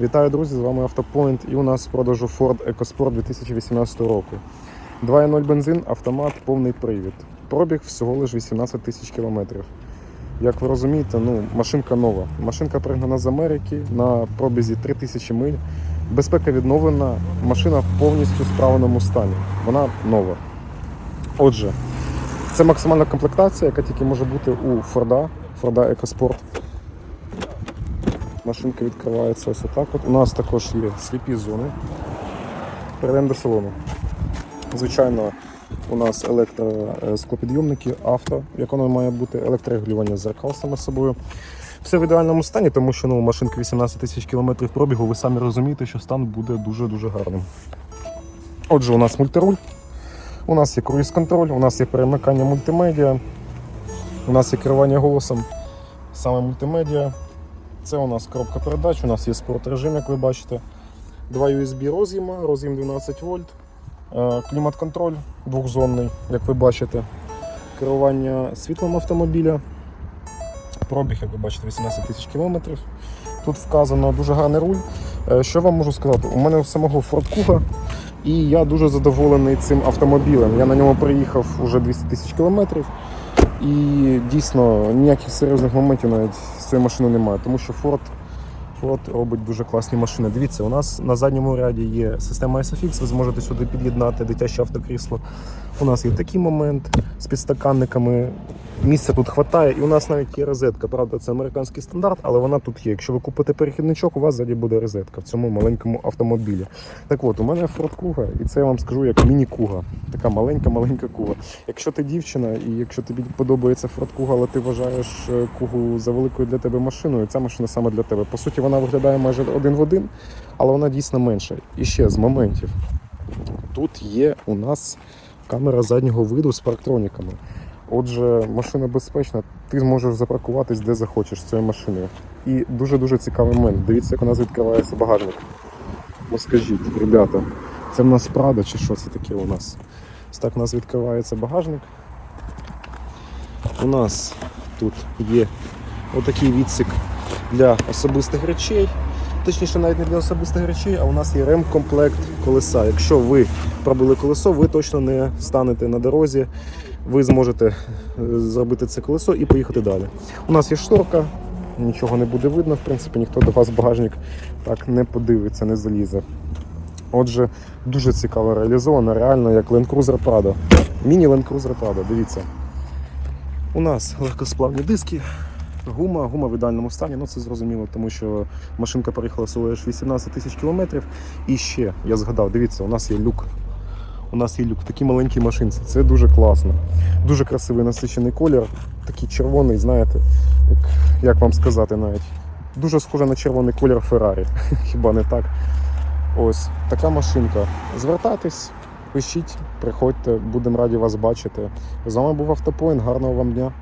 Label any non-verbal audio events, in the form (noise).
Вітаю, друзі! З вами Автопоінт і у нас в продажу Ford EcoSport 2018 року. 2.0 бензин, автомат, повний привід. Пробіг всього лише 18 тисяч кілометрів. Як ви розумієте, ну, машинка нова. Машинка пригнана з Америки на пробізі 3000 миль. Безпека відновлена, машина повністю в справному стані. Вона нова. Отже, це максимальна комплектація, яка тільки може бути у Ford, Ford EcoSport. Машинка відкривається ось отак. От. У нас також є сліпі зони. Перейдемо до салону. Звичайно, у нас електросклопідйомники, авто, як воно має бути, електрорегулювання зеркал саме собою. Все в ідеальному стані, тому що ну, машинка 18 тисяч кілометрів пробігу, ви самі розумієте, що стан буде дуже-дуже гарним. Отже, у нас мультируль, у нас є круїз-контроль, у нас є перемикання мультимедіа, у нас є керування голосом, саме мультимедіа. Це у нас коробка передач, у нас є спорт режим, як ви бачите. Два USB роз'єма, роз'єм 12 вольт, е, клімат-контроль двохзонний, як ви бачите. Керування світлом автомобіля. Пробіг, як ви бачите, 18 тисяч кілометрів. Тут вказано дуже гарний руль. Е, Що вам можу сказати? У мене самого Ford Kuga, і я дуже задоволений цим автомобілем. Я на ньому приїхав уже 200 тисяч кілометрів. І дійсно ніяких серйозних моментів навіть з цією машиною немає, тому що Ford, Ford робить дуже класні машини. Дивіться, у нас на задньому ряді є система SFX, ви зможете сюди під'єднати дитяче автокрісло. У нас є такий момент з підстаканниками. Місця тут хватає, і у нас навіть є розетка. Правда, це американський стандарт, але вона тут є. Якщо ви купите перехідничок, у вас ззаді буде розетка в цьому маленькому автомобілі. Так от, у мене Ford Kuga, і це я вам скажу як міні-куга. Така маленька-маленька куга. Якщо ти дівчина і якщо тобі подобається Ford Kuga, але ти вважаєш е, кугу за великою для тебе машиною, ця машина саме для тебе. По суті, вона виглядає майже один в один, але вона дійсно менша. І ще з моментів. Тут є у нас камера заднього виду з парктроніками. Отже, машина безпечна, ти зможеш запаркуватись де захочеш з цією машиною. І дуже-дуже цікавий момент. Дивіться, як у нас відкривається багажник. Ну скажіть, ребята, це в нас Прада чи що це таке у нас? Ось так у нас відкривається багажник. У нас тут є отакий відсік для особистих речей. Точніше, навіть не для особистих речей, а у нас є ремкомплект колеса. Якщо ви пробили колесо, ви точно не станете на дорозі, ви зможете е, зробити це колесо і поїхати далі. У нас є шторка, нічого не буде видно, в принципі, ніхто до вас багажник так не подивиться, не залізе. Отже, дуже цікаво реалізовано, реально як Land Cruiser Prado. Міні Land Cruiser Prado, дивіться. У нас легкосплавні диски, гума, гума в ідеальному стані, ну це зрозуміло, тому що машинка проїхала всього лише 18 тисяч кілометрів. І ще, я згадав, дивіться, у нас є люк. У нас є люк, такі маленькі машинці. Це дуже класно. Дуже красивий насичений колір, такий червоний, знаєте, як, як вам сказати навіть. Дуже схоже на червоний колір Феррарі. (laughs) Хіба не так? Ось така машинка. Звертайтесь, пишіть, приходьте, будемо раді вас бачити. З вами був Автопоінт. Гарного вам дня.